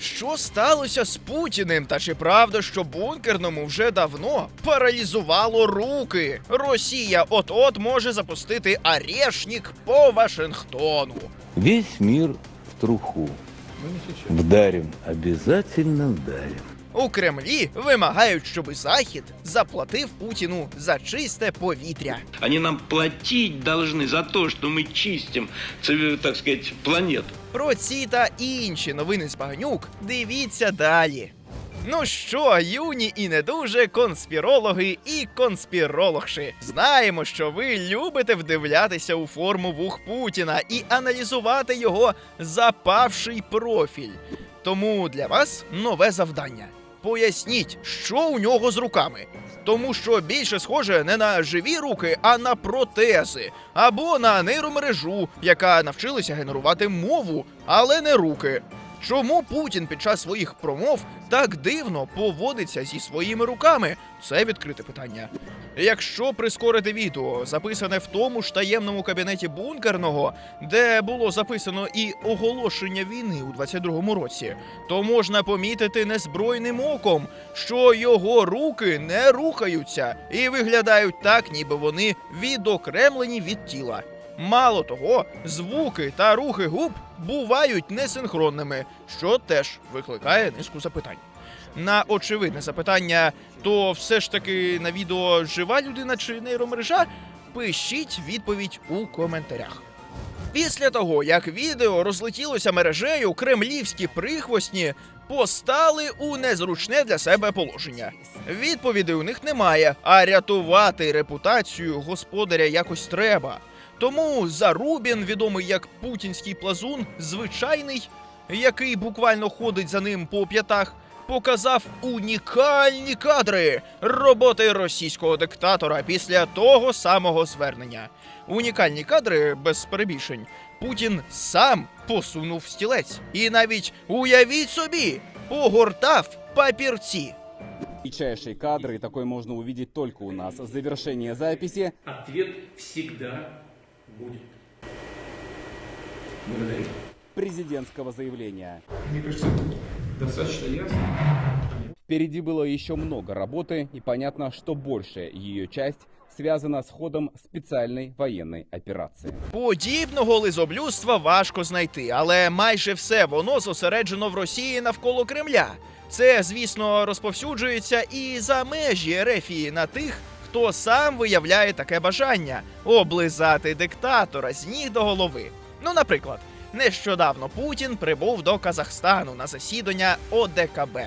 Що сталося з Путіним? Та чи правда, що бункерному вже давно паралізувало руки? Росія от-от може запустити арешник по Вашингтону. Весь мир в труху. Вдарим, обязательно вдарим. У Кремлі вимагають, щоб Захід заплатив Путіну за чисте повітря. Они нам платить должны за то, что мы чистим, цивили- так сказать, планету. Про ці та інші новини з багнюк дивіться далі. Ну що, юні і не дуже конспірологи і конспірологші. Знаємо, що ви любите вдивлятися у форму вух Путіна і аналізувати його запавший профіль. Тому для вас нове завдання. Поясніть, що у нього з руками. Тому що більше схоже не на живі руки, а на протези або на нейромережу, яка навчилася генерувати мову, але не руки. Чому Путін під час своїх промов так дивно поводиться зі своїми руками? Це відкрите питання. Якщо прискорити відео, записане в тому ж таємному кабінеті бункерного, де було записано і оголошення війни у 22-му році, то можна помітити незбройним оком, що його руки не рухаються і виглядають так, ніби вони відокремлені від тіла. Мало того, звуки та рухи губ бувають несинхронними, що теж викликає низку запитань. На очевидне запитання, то все ж таки на відео жива людина чи нейромережа, пишіть відповідь у коментарях. Після того, як відео розлетілося мережею, кремлівські прихвостні постали у незручне для себе положення. Відповідей у них немає, а рятувати репутацію господаря якось треба. Тому Зарубін, відомий як путінський плазун, звичайний, який буквально ходить за ним по п'ятах, показав унікальні кадри роботи російського диктатора після того самого звернення. Унікальні кадри без перебільшень. Путін сам посунув стілець і навіть уявіть собі, погортав папірці. Редчайшие кадры, и такое можно увидеть только у нас. Завершение записи. Ответ всегда будет. Благодарю. президентского заявления. Мне кажется, достаточно ясно. Впереди было еще много работы, и понятно, что большая ее часть связана с ходом специальной военной операции. Подібного лизоблюдства важко знайти, але майже все воно зосереджено в Росії навколо Кремля. Це, звісно, розповсюджується і за межі Ерефії на тих, хто сам виявляє таке бажання облизати диктатора з ніг до голови. Ну, наприклад, нещодавно Путін прибув до Казахстану на засідання ОДКБ.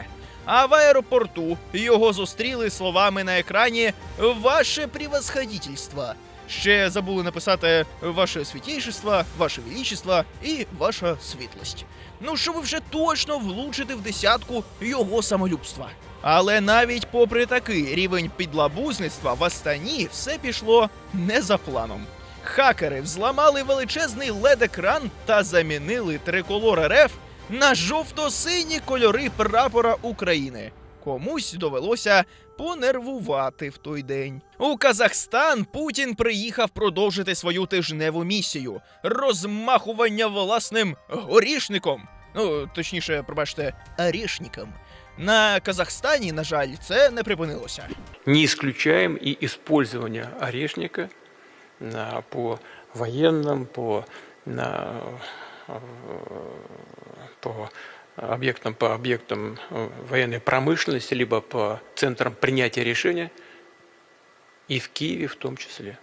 А в аеропорту його зустріли словами на екрані Ваше превосходительство. Ще забули написати Ваше святейшество, Ваше величество і Ваша світлость. Ну, щоб вже точно влучити в десятку його самолюбства. Але навіть попри такий рівень підлабузництва в Астані все пішло не за планом. Хакери взламали величезний лед-екран та замінили триколор РФ на жовто-сині кольори прапора України. Комусь довелося понервувати в той день. У Казахстан Путін приїхав продовжити свою тижневу місію розмахування власним горішником. Ну, точніше, пробачте, орішником. На Казахстані, на жаль, це не припинилося. не исключаем и использование орешника по военным, по, на, по объектам, по объектам э, военной промышленности, либо по центрам принятия решения, и в Киеве в том числе.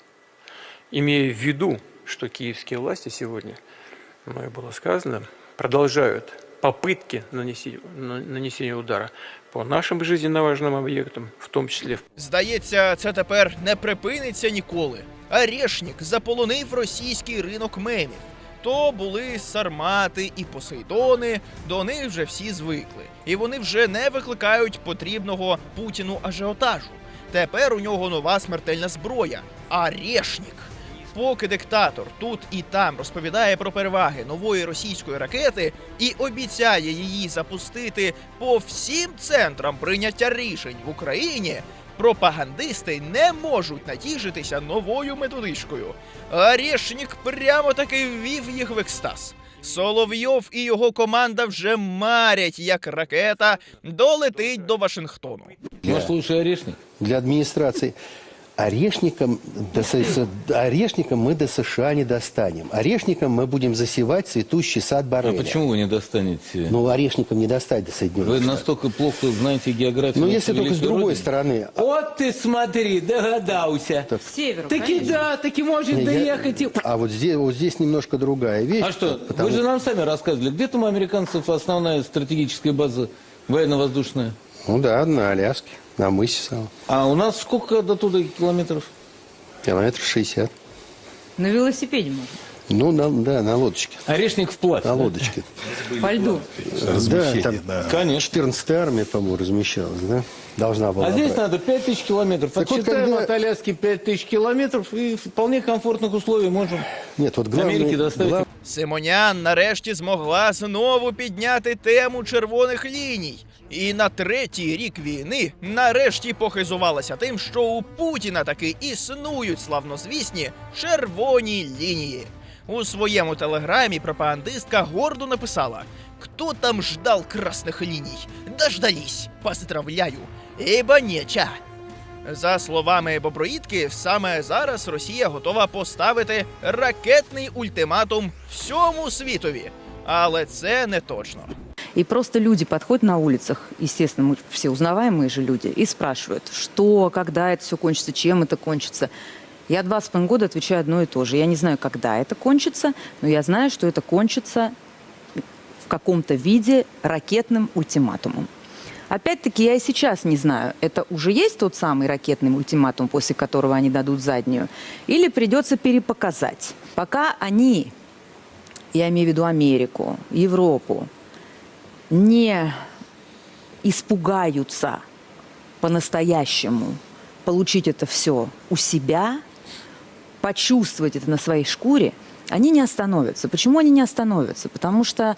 Имея в виду, что киевские власти сегодня, мною было сказано, продолжают попытки нанесения, нанесения удара по нашим жизненно важным объектам, в том числе Здається, це тепер не припиниться ніколи. Арешнік заполонив російський ринок мемів. То були сармати і посейдони, до них вже всі звикли, і вони вже не викликають потрібного Путіну ажіотажу. Тепер у нього нова смертельна зброя Арешнік. Поки диктатор тут і там розповідає про переваги нової російської ракети і обіцяє її запустити по всім центрам прийняття рішень в Україні, пропагандисти не можуть натішитися новою методичкою. Арешнік прямо таки ввів їх в екстаз. Соловйов і його команда вже марять, як ракета долетить до Вашингтону. Может, лучше орешник? для администрации. Орешником, до Со- Со- орешником мы до США не достанем. Орешником мы будем засевать цветущий сад А Барреля. почему вы не достанете? Ну, орешником не достать до Соединенных Вы Штатов. настолько плохо знаете географию. Ну, нашей если только с великой другой Родины? стороны. Вот ты смотри, догадался. Северу, Таки конечно. да, таки может Не, я- доехать. и- А вот здесь, вот здесь немножко другая вещь. А что, потому- вы же нам сами рассказывали, где там у американцев основная стратегическая база военно-воздушная? Ну да, на Аляске, на мысе самом. А у нас сколько до туда километров? Километров 60. На велосипеде можно. Ну, на, да, на лодочке. Орешник вплавь. На да? лодочке. По льду. Да, там Конечно. 14-я армия, по-моему, размещалась, да? Должна была А здесь брать. надо 5000 километров. Так вот, Отсчитаем когда- от Аляски 5000 километров и в вполне комфортных условиях можем Нет, вот с главное... Америки доставить. глав- Симонян нарешті змогла знову підняти тему червоних ліній. І на третій рік війни нарешті похизувалася тим, що у Путіна таки існують славнозвісні червоні лінії. У своєму телеграмі пропагандистка гордо написала: Хто там ждал красних ліній? Дождались! Поздравляю! Ібо неча! За словами Боброїдки, саме зараз Росія готова поставити ракетний ультиматум всьому світові. Але це не точно. И просто люди подходят на улицах, естественно, мы все узнаваемые же люди, и спрашивают, что, когда это все кончится, чем это кончится. Я два с половиной года отвечаю одно и то же. Я не знаю, когда это кончится, но я знаю, что это кончится в каком-то виде ракетным ультиматумом. Опять-таки, я и сейчас не знаю, это уже есть тот самый ракетный ультиматум, после которого они дадут заднюю, или придется перепоказать. Пока они, я имею в виду Америку, Европу, не испугаются по-настоящему получить это все у себя, почувствовать это на своей шкуре, они не остановятся. Почему они не остановятся? Потому что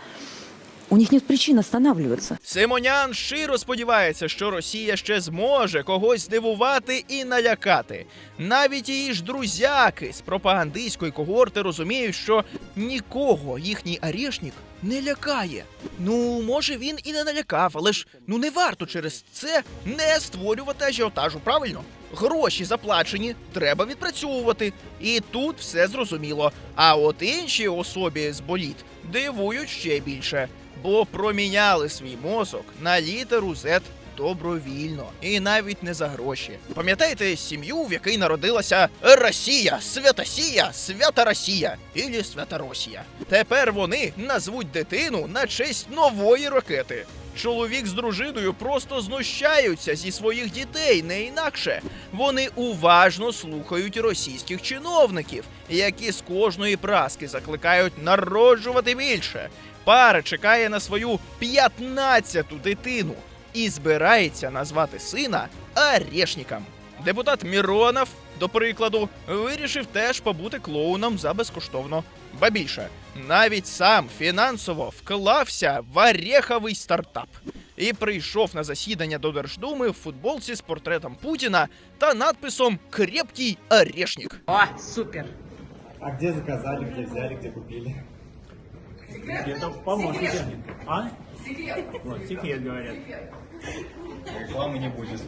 у них нет причин останавливаться. Симонян щиро сподівається, що Росія ще зможе когось здивувати і налякати. Навіть її ж друзяки з пропагандистської когорти розуміють, що нікого їхній арешник не лякає. Ну, може, він і не налякав, але ж ну не варто через це не створювати ажіотажу, правильно? Гроші заплачені, треба відпрацьовувати. І тут все зрозуміло. А от інші особі з боліт дивують ще більше, бо проміняли свій мозок на літеру Z добровільно і навіть не за гроші. Пам'ятаєте сім'ю, в якій народилася Росія, Святосія, Свята Росія ілі Свята Росія? Тепер вони назвуть дитину на честь нової ракети. Чоловік з дружиною просто знущаються зі своїх дітей, не інакше. Вони уважно слухають російських чиновників, які з кожної праски закликають народжувати більше. Пара чекає на свою 15-ту дитину і збирається назвати сина Орешником. Депутат Міронов, до прикладу, вирішив теж побути клоуном за безкоштовно. Ба більше, навіть сам фінансово вклався в ореховий стартап і прийшов на засідання до Держдуми в футболці з портретом Путіна та надписом Крепкий орешник. О, супер! А где заказали, где взяли, где купили? Где-то поможете. А? Секрет. Вот, секрет говорят. Рекламы не будет.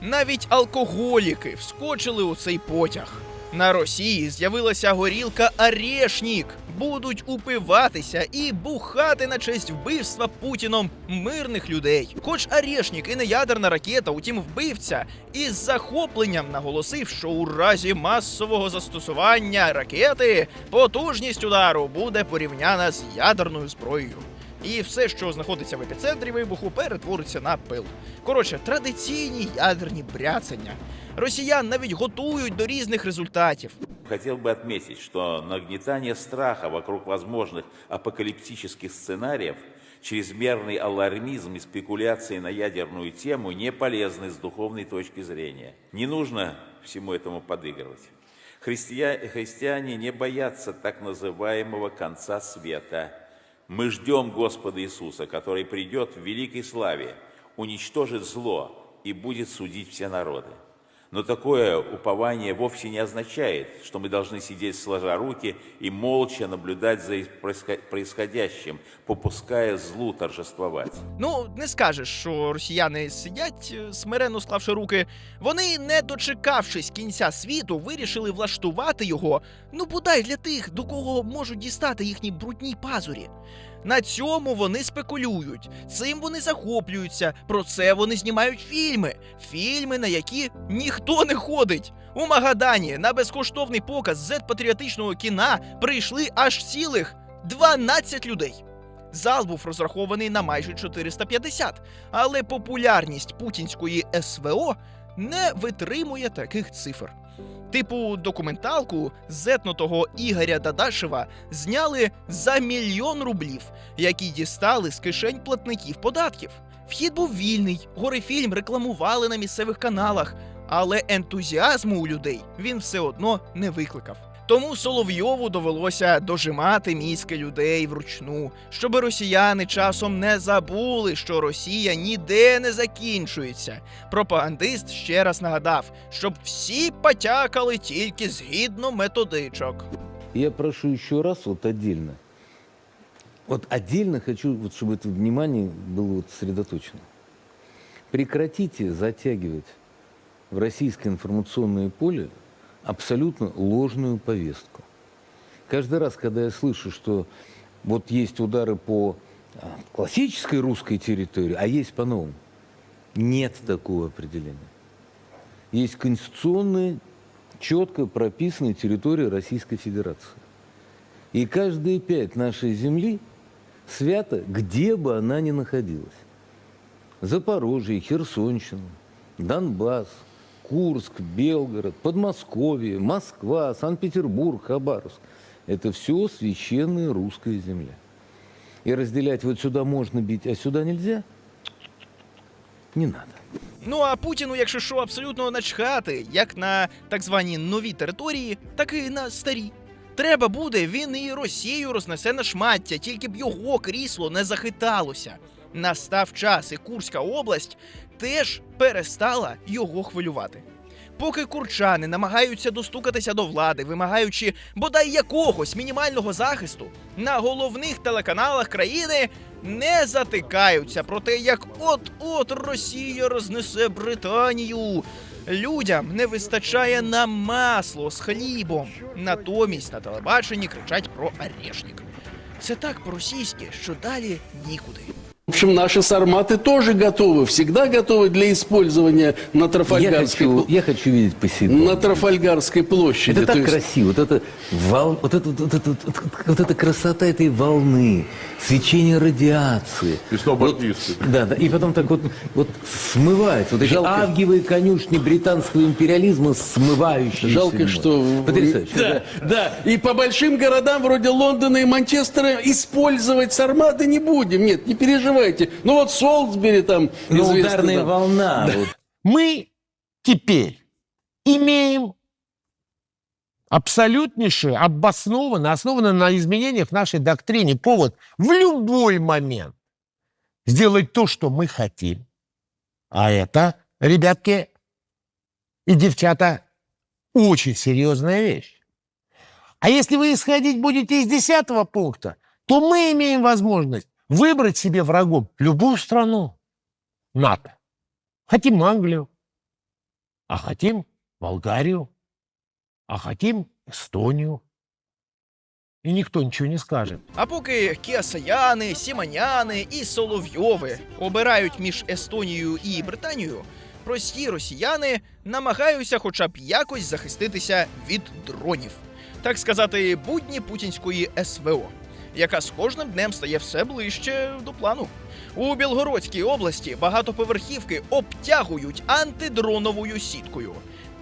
Навіть алкоголіки вскочили у цей потяг. На Росії з'явилася горілка Орешнік. Будуть упиватися і бухати на честь вбивства Путіном мирних людей. Хоч Орешнік і не ядерна ракета, утім вбивця, із захопленням наголосив, що у разі масового застосування ракети потужність удару буде порівняна з ядерною зброєю. І все, що знаходиться в епіцентрі вибуху, перетвориться на пил. Коротше, традиційні ядерні бряцання. Росіян навіть готують до різних результатів. Хотел бы отметить, что нагнетание страха вокруг возможных апокалиптических сценариев, чрезмерный алармизм и спекуляции на ядерную тему не полезны с духовной точки зрения. Не нужно всему этому подыгрывать. Христия- христиане не боятся так называемого конца света. Мы ждем Господа Иисуса, который придет в великой славе, уничтожит зло и будет судить все народы. Но такое упование вовсе не означает, что мы должны сидеть сложа руки и молча наблюдать за происход- происходящим, попуская злу торжествовать. Ну, не скажеш, що росіяни сидять, е, смиренно склавши руки. Вони, не дочекавшись кінця світу, вирішили влаштувати його, ну бодай для тих, до кого можуть дістати їхні брудні пазурі. На цьому вони спекулюють, цим вони захоплюються, про це вони знімають фільми. Фільми, на які ніхто не ходить. У Магадані на безкоштовний показ зет-патріотичного кіна прийшли аж цілих 12 людей. Зал був розрахований на майже 450, але популярність путінської СВО не витримує таких цифр. Типу документалку зетнутого Ігоря Дадашева зняли за мільйон рублів, які дістали з кишень платників податків. Вхід був вільний, горефільм рекламували на місцевих каналах, але ентузіазму у людей він все одно не викликав. Тому Соловйову довелося дожимати мізки людей вручну, щоб росіяни часом не забули, що Росія ніде не закінчується. Пропагандист ще раз нагадав, щоб всі потякали тільки згідно методичок. Я прошу еще раз вот отдельно. Вот отдельно хочу, вот, чтобы это внимание было вот сосредоточено. Прекратите затягивать в российское информационное поле абсолютно ложную повестку. Каждый раз, когда я слышу, что вот есть удары по а, классической русской территории, а есть по-новому, нет такого определения. Есть конституционная, четко прописанная территория Российской Федерации. И каждые пять нашей земли свято, где бы она ни находилась. Запорожье, Херсонщина, Донбасс, Курск, Белгород, Подмосковье, Москва, Санкт-Петербург, Хабаровск. Это все священная русская земля. И разделять вот сюда можно бить, а сюда нельзя, не надо. Ну а Путіну, якщо що, абсолютно начхати, як на так звані нові території, так і на старі. Треба буде, він і Росію рознесе на шмаття, тільки б його крісло не захиталося. Настав час, і Курська область теж перестала його хвилювати. Поки курчани намагаються достукатися до влади, вимагаючи бодай якогось мінімального захисту, на головних телеканалах країни не затикаються про те, як от-от Росія рознесе Британію. Людям не вистачає на масло з хлібом. Натомість на телебаченні кричать про арешник. Це так по-російськи, що далі нікуди. В общем, наши сарматы тоже готовы, всегда готовы для использования на Я Трафальгарской, хочу, пл- я хочу видеть Посейдона. на Трафальгарской площади. Это То так есть- красиво, вот это, вол, вот, это, вот, это, вот, вот эта красота этой волны, свечение радиации. Вот, да, да, и потом так вот, вот смывается, вот эти Жалко. авгиевые конюшни британского империализма смывающиеся. Жалко, море. что... Потрясающе. Да, да. И по большим городам вроде Лондона и Манчестера использовать сарматы не будем. Нет, не переживайте. Ну вот Солсбери там... Известный, ударная да. волна. вот. Мы теперь имеем абсолютнейший, обоснованный, основанный на изменениях в нашей доктрине повод в любой момент сделать то, что мы хотим. А это, ребятки и девчата, очень серьезная вещь. А если вы исходить будете из десятого пункта, то мы имеем возможность выбрать себе врагом любую страну НАТО. Хотим Англию, а хотим Болгарию, а хотим Эстонию. И никто ничего не скажет. А поки Кіасаяни, Сіманяни і Соловйови обирають між Естонією і Британією, прості росіяни намагаються хоча б якось захиститися від дронів, так сказати, будні путінської СВО, яка з кожним днем стає все ближче до плану. У Білгородській області багатоповерхівки обтягують антидроновою сіткою.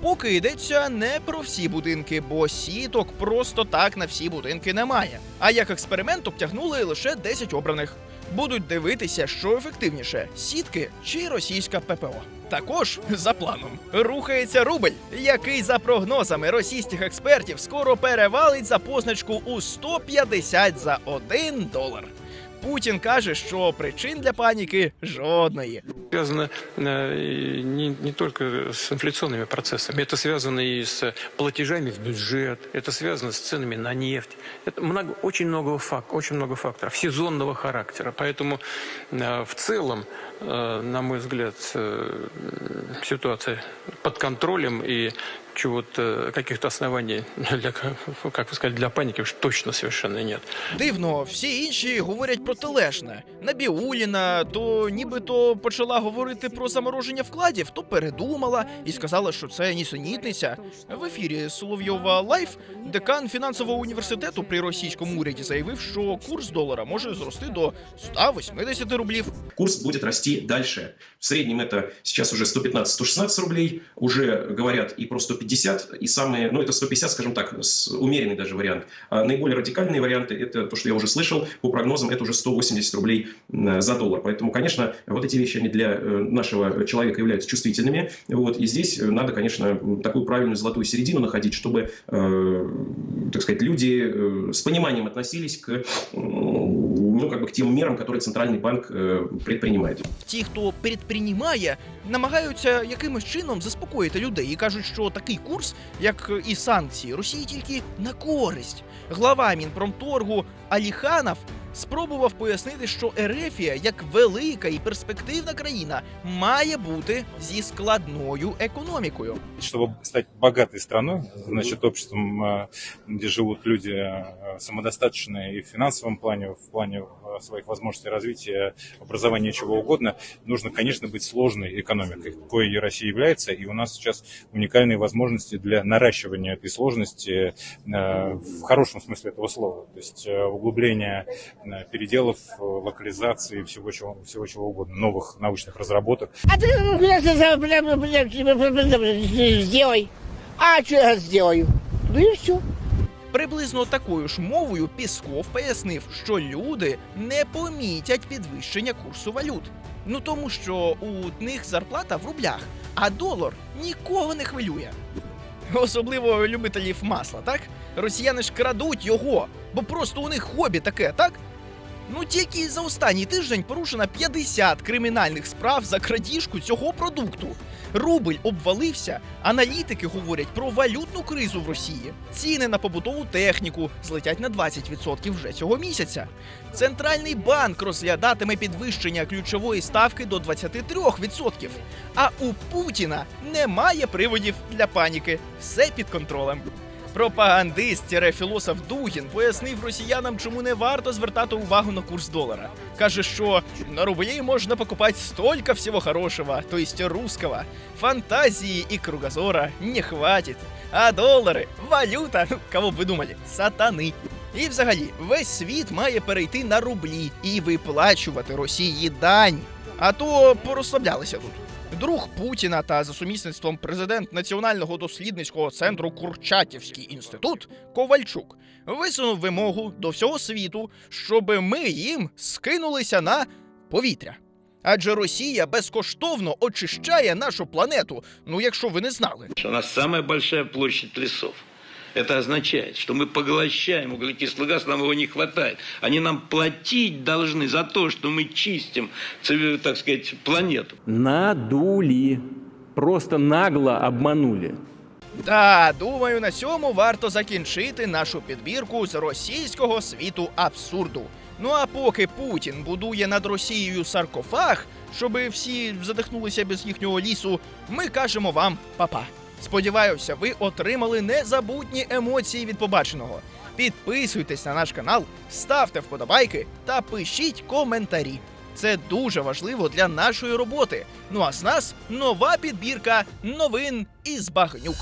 Поки йдеться не про всі будинки, бо сіток просто так на всі будинки немає. А як експеримент обтягнули лише 10 обраних. Будуть дивитися, що ефективніше сітки чи російська ППО. Також за планом рухається рубль, який за прогнозами російських експертів скоро перевалить за позначку у 150 за 1 долар. Путін каже, що причин для паніки жодної. Связано э, и не, не только с инфляционными процессами, это связано и с платежами в бюджет, это связано с ценами на нефть. Это много, очень, много фак, очень много факторов сезонного характера. Поэтому э, в целом, э, на мой взгляд, э, ситуация под контролем и чего-то, каких-то оснований для, как вы сказали, для паники уж точно совершенно нет. Дивно, всі інші говорять протилежне. Набіуліна то нібито почала говорити про замороження вкладів, то передумала і сказала, що це нісенітниця. В ефірі Соловйова Лайф декан фінансового університету при російському уряді заявив, що курс долара може зрости до 180 рублів. Курс будет расти дальше. В среднем это сейчас уже 115-116 рублей. Уже говорят и про 150, и самые, ну это 150, скажем так, умеренный даже вариант. А наиболее радикальные варианты, это то, что я уже слышал, по прогнозам, это уже 180 рублей за доллар. Поэтому, конечно, вот эти вещи, они для э, нашего человека являются чувствительными. Вот, и здесь э, надо, конечно, такую правильную золотую середину находить, чтобы, э, так сказать, люди с пониманием относились к, ну, как бы к тем мерам, которые Центральный банк э, предпринимает. Ті, хто предпринімає, намагаються якимось чином заспокоїти людей і кажуть, що такий курс, як і санкції, Росії тільки на користь. Глава Мінпромторгу Аліханов спробував пояснити, що Ерефія, як велика і перспективна країна, має бути зі складною економікою. Чтобы стать богатой страной, значит, обществом, э, где живут люди э, самодостаточные и в финансовом плане, в плане э, своих возможностей развития, образования, чего угодно, нужно, конечно, быть сложной экономикой, какой Россия является, и у нас сейчас уникальные возможности для наращивания этой сложности э, в хорошем смысле этого слова, то есть э, углубления э, переделов, э, локализации, всего чего, всего чего угодно, новых научных разработок. А ты сделай. А что я сделаю? Ну и все. Приблизно такою ж мовою Пісков пояснив, що люди не помітять підвищення курсу валют. Ну тому що у них зарплата в рублях, а долар нікого не хвилює. Особливо любителів масла, так? Росіяни ж крадуть його, бо просто у них хобі таке, так? Ну тільки за останній тиждень порушено 50 кримінальних справ за крадіжку цього продукту. Рубль обвалився. Аналітики говорять про валютну кризу в Росії. Ціни на побутову техніку злетять на 20% вже цього місяця. Центральний банк розглядатиме підвищення ключової ставки до 23%. А у Путіна немає приводів для паніки. Все під контролем. Пропагандист-філософ Дугін пояснив росіянам, чому не варто звертати увагу на курс долара. Каже, що на рублі можна покупати столько всего хорошего, то есть русского. Фантазии и кругозора не хватит. А долари, валюта, ну, кого б ви думали, сатани. І взагалі, весь світ має перейти на рублі і виплачувати Росії дань. А то порозслаблялися тут. Друг Путіна та за сумісництвом президент Національного дослідницького центру Курчатівський інститут Ковальчук висунув вимогу до всього світу, щоб ми їм скинулися на повітря. Адже Росія безкоштовно очищає нашу планету. Ну, якщо ви не знали. У нас найбільша площа лесов. Это означает, что мы поглощаем углекислый газ, нам его не хватает. Они нам платить должны за то, что мы чистим, цивили- так сказать, планету. Надули. Просто нагло обманули. Та думаю, на цьому варто закінчити нашу підбірку з російського світу абсурду. Ну а поки Путін будує над Росією саркофаг, щоби всі задихнулися без їхнього лісу, ми кажемо вам па-па. Сподіваюся, ви отримали незабутні емоції від побаченого. Підписуйтесь на наш канал, ставте вподобайки та пишіть коментарі. Це дуже важливо для нашої роботи. Ну а з нас нова підбірка новин із багнюк.